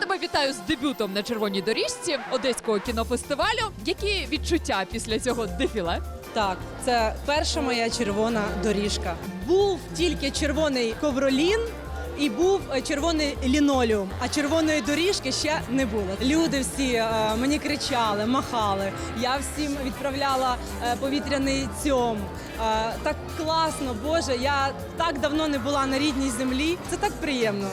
Тебе вітаю з дебютом на червоній доріжці одеського кінофестивалю. Які відчуття після цього дефіле? Так, це перша моя червона доріжка. Був тільки червоний ковролін. І був е, червоний лінолеум, а червоної доріжки ще не було. Люди всі е, мені кричали, махали. Я всім відправляла е, повітряний цьом. Е, так класно, Боже. Я так давно не була на рідній землі. Це так приємно.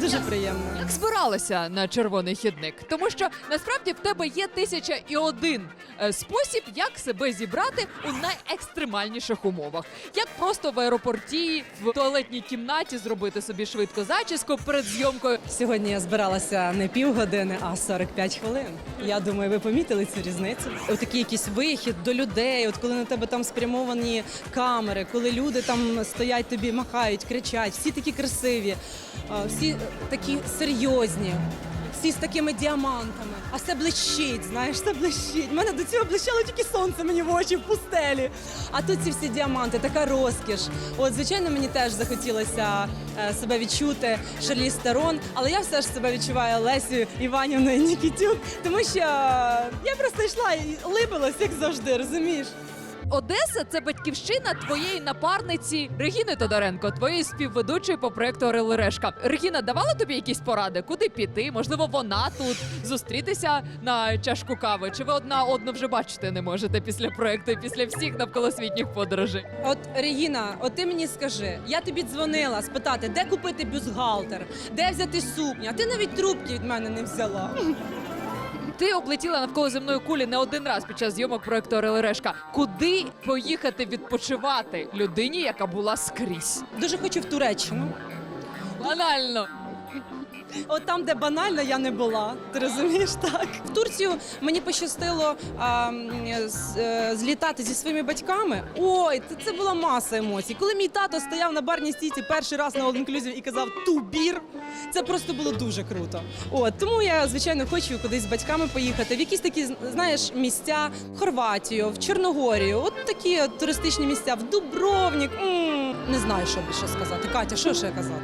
Дуже приємно. Як збиралася на червоний хідник? Тому що насправді в тебе є тисяча і один е, спосіб, як себе зібрати у найекстремальніших умовах. Як просто в аеропорті, в туалетній кімнаті зробити собі швидко зачіску перед зйомкою. Сьогодні я збиралася не півгодини, а 45 хвилин. Я думаю, ви помітили цю різницю. Отакий якийсь вихід до людей, от коли на тебе там спрямовані камери, коли люди там стоять тобі, махають, кричать, всі такі красиві, а, всі такі серйозні. Всі з такими діамантами, а все блищить, знаєш, все блищить. У мене до цього блищало тільки сонце мені в очі в пустелі. А тут ці всі діаманти, така розкіш. От, звичайно, мені теж захотілося е, себе відчути Шарлі Стерон, але я все ж себе відчуваю Лесю Іванівною Нікітюк, тому що я просто йшла і липилась, як завжди, розумієш? Одеса це батьківщина твоєї напарниці Регіни Тодоренко, твоєї співведучої по проекту Орел Решка. Регіна давала тобі якісь поради, куди піти? Можливо, вона тут зустрітися на чашку кави? Чи ви одна одну вже бачити не можете після проекту після всіх навколосвітніх подорожей? От Регіна, от ти мені скажи, я тобі дзвонила спитати, де купити бюстгальтер, де взяти сукню, а ти навіть трубки від мене не взяла. Ти облетіла навколо земної кулі не один раз під час зйомок проекту Орел. Куди поїхати відпочивати людині, яка була скрізь? Дуже хочу в Туреччину. Банально. От там, де банально, я не була. Ти розумієш так? В Турцію мені пощастило а, з- е, злітати зі своїми батьками. Ой, це, це була маса емоцій. Коли мій тато стояв на барній стійці перший раз на All Inclusive і казав тубір, це просто було дуже круто. От тому я звичайно хочу кудись з батьками поїхати в якісь такі знаєш місця в Хорватію, в Чорногорію. От такі туристичні місця в Дубровник. М, Не знаю, що більше сказати. Катя, що ще казати?